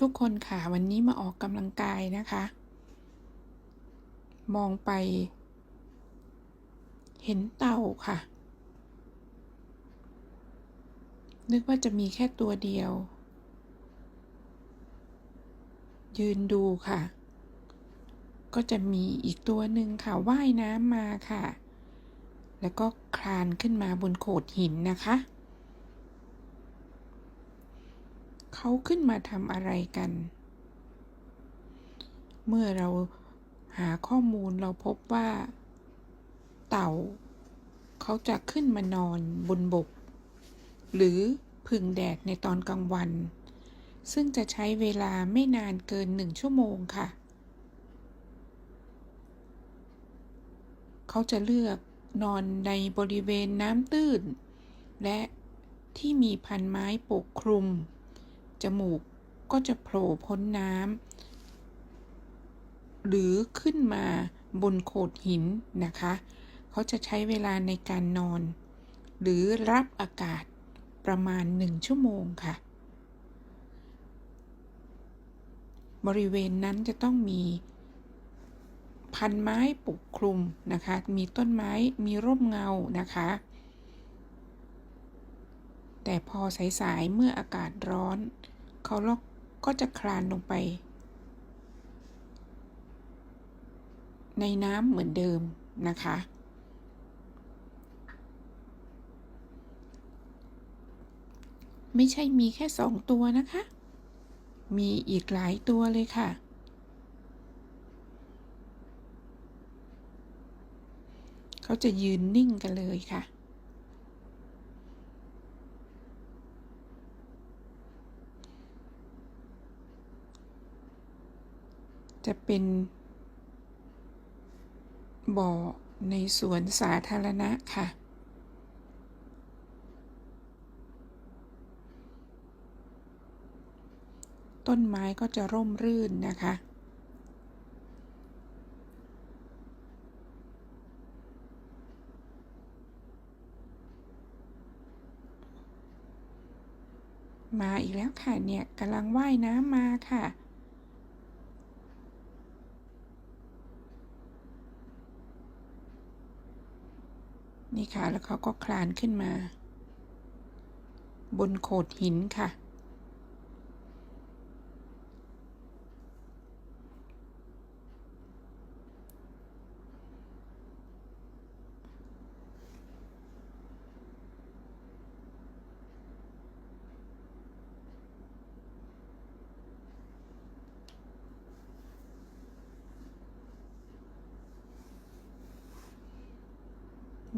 ทุกคนค่ะวันนี้มาออกกำลังกายนะคะ มองไป เห็นเต่าค่ะ นึกว่าจะมีแค่ตัวเดียว ยืนดูค่ะ ก็จะมีอีกตัวหนึ่งค่ะว่ายน้ำมาค่ะ แล้วก็คลานขึ้นมาบนโขดหินนะคะ เขาขึ้นมาทำอะไรกัน เมื่อเราหาข้อมูลเราพบว่า เต่า เขาจะขึ้นมานอนบนบก หรือพึ่งแดดในตอนกลางวัน ซึ่งจะใช้เวลาไม่นานเกินหนึ่งชั่วโมงค่ะ เขาจะเลือกนอนในบริเวณน้ำตื้น และที่มีพันไม้ปกคลุม จมูกก็จะโผล่พ้นน้ำหรือขึ้นมาบนโขดหินนะคะ เขาจะใช้เวลาในการนอน หรือรับอากาศประมาณหนึ่งชั่วโมงค่ะ บริเวณนั้นจะต้องมีพันไม้ปกคลุมนะคะ มีต้นไม้ มีร่มเงานะคะ แต่พอสายๆเมื่ออากาศร้อน เขาก็จะคลานลงไป ในน้ำเหมือนเดิมนะคะ ไม่ใช่มีแค่สองตัวนะคะ มีอีกหลายตัวเลยค่ะเขาจะยืนนิ่งกันเลยค่ะ จะเป็น บ่อในสวนสาธารณะค่ะ ต้นไม้ก็จะร่มรื่นนะคะ มาอีกแล้วค่ะเนี่ยกำลังว่ายน้ำมาค่ะ นี่ค่ะ แล้วเขาก็คลานขึ้นมา บนโขดหินค่ะ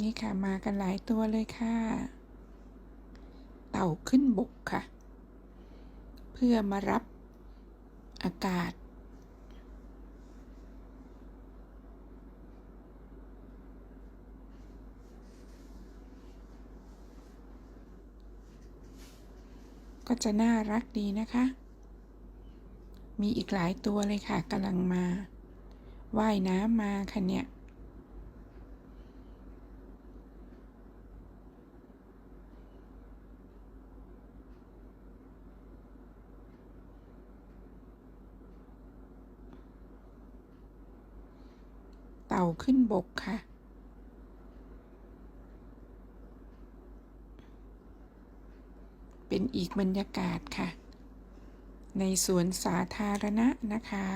นี่ค่ะมากันหลายตัวเลยค่ะ เต่าขึ้นบกค่ะ เพื่อมารับอากาศ ก็จะน่ารักดีนะคะ มีอีกหลายตัวเลยค่ะกำลังมา ว่ายน้ำมาค่ะเนี่ย ต่าขึ้นบกค่ะ เป็นอีกบรรยากาศค่ะ ในสวนสาธารณะนะคะ